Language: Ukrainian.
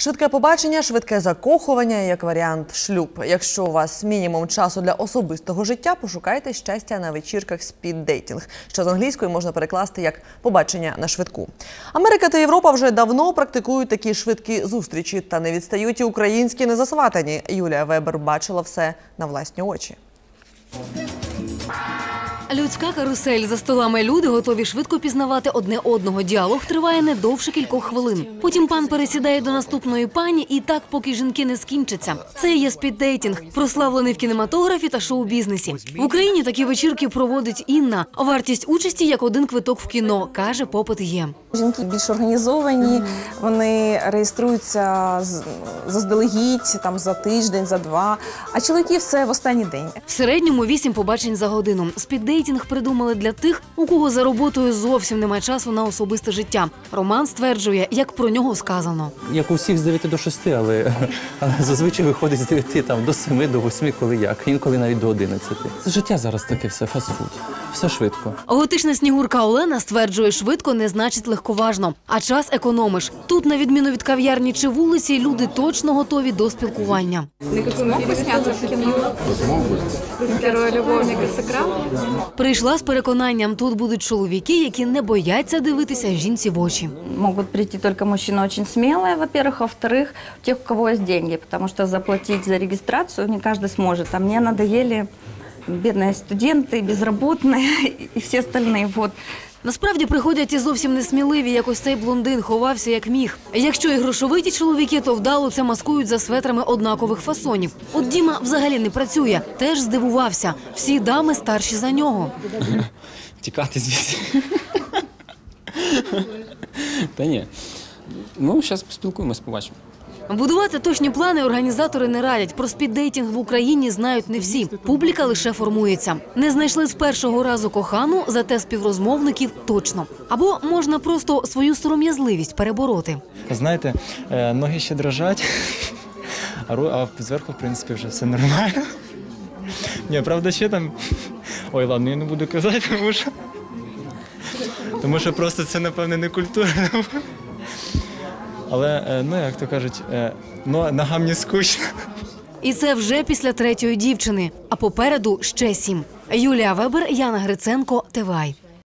Швидке побачення, швидке закохування, як варіант шлюб. Якщо у вас мінімум часу для особистого життя, пошукайте щастя на вечірках спіддейтінг, що з англійської можна перекласти як побачення на швидку. Америка та Європа вже давно практикують такі швидкі зустрічі, та не відстають і українські незасватані. Юлія Вебер бачила все на власні очі. Людська карусель за столами люди готові швидко пізнавати одне одного. Діалог триває не довше кількох хвилин. Потім пан пересідає до наступної пані, і так, поки жінки не скінчаться. Це є спіддейтінг, прославлений в кінематографі та шоу-бізнесі. В Україні такі вечірки проводить Інна. Вартість участі як один квиток в кіно каже, попит є. Жінки більш організовані, вони реєструються заздалегідь там за тиждень, за два. А чоловіки все в останній день. В середньому вісім побачень за годину. Спіддейтінг придумали для тих, у кого за роботою зовсім немає часу на особисте життя. Роман стверджує, як про нього сказано. Як у всіх з 9 до 6, але, але зазвичай виходить з 9 там, до 7, до 8, коли як, інколи навіть до 11. Це життя зараз таке все, фастфуд. Все швидко. Готична снігурка Олена стверджує, швидко не значить легковажно, а час економиш. Тут, на відміну від кав'ярні чи вулиці, люди точно готові до спілкування. Бы сняться в кино? Героя любовника сыграл? Прийшла з переконанням, тут будуть чоловіки, які не бояться дивитися жінці в очі. Могут прийти только мужчины очень смелые, во-первых, а во-вторых, тех, у кого есть деньги, потому что заплатить за регистрацию не каждый сможет. А мне надоели бедные студенты, безработные и все остальные. Вот. Насправді приходять і зовсім несміливі, як ось цей блондин ховався як міг. Якщо і грошовиті чоловіки, то вдало це маскують за светрами однакових фасонів. От Діма взагалі не працює, теж здивувався. Всі дами старші за нього. тікати звідси. Та ні. Ну, зараз поспілкуємось, побачимо. Будувати точні плани організатори не радять. Про спіддейтінг в Україні знають не всі. Публіка лише формується. Не знайшли з першого разу кохану, зате співрозмовників точно. Або можна просто свою сором'язливість перебороти. Знаєте, е, ноги ще дрожать, а, зверху, в принципі, вже все нормально. Ні, правда, ще там. Ой, ладно, я не буду казати, тому що. Тому що просто це, напевне, не культурно. Але, е, ну, як то кажуть, ну, ногам не скучно. І це вже після третьої дівчини. А попереду ще сім. Юлія Вебер, Яна Гриценко, ТВАЙ.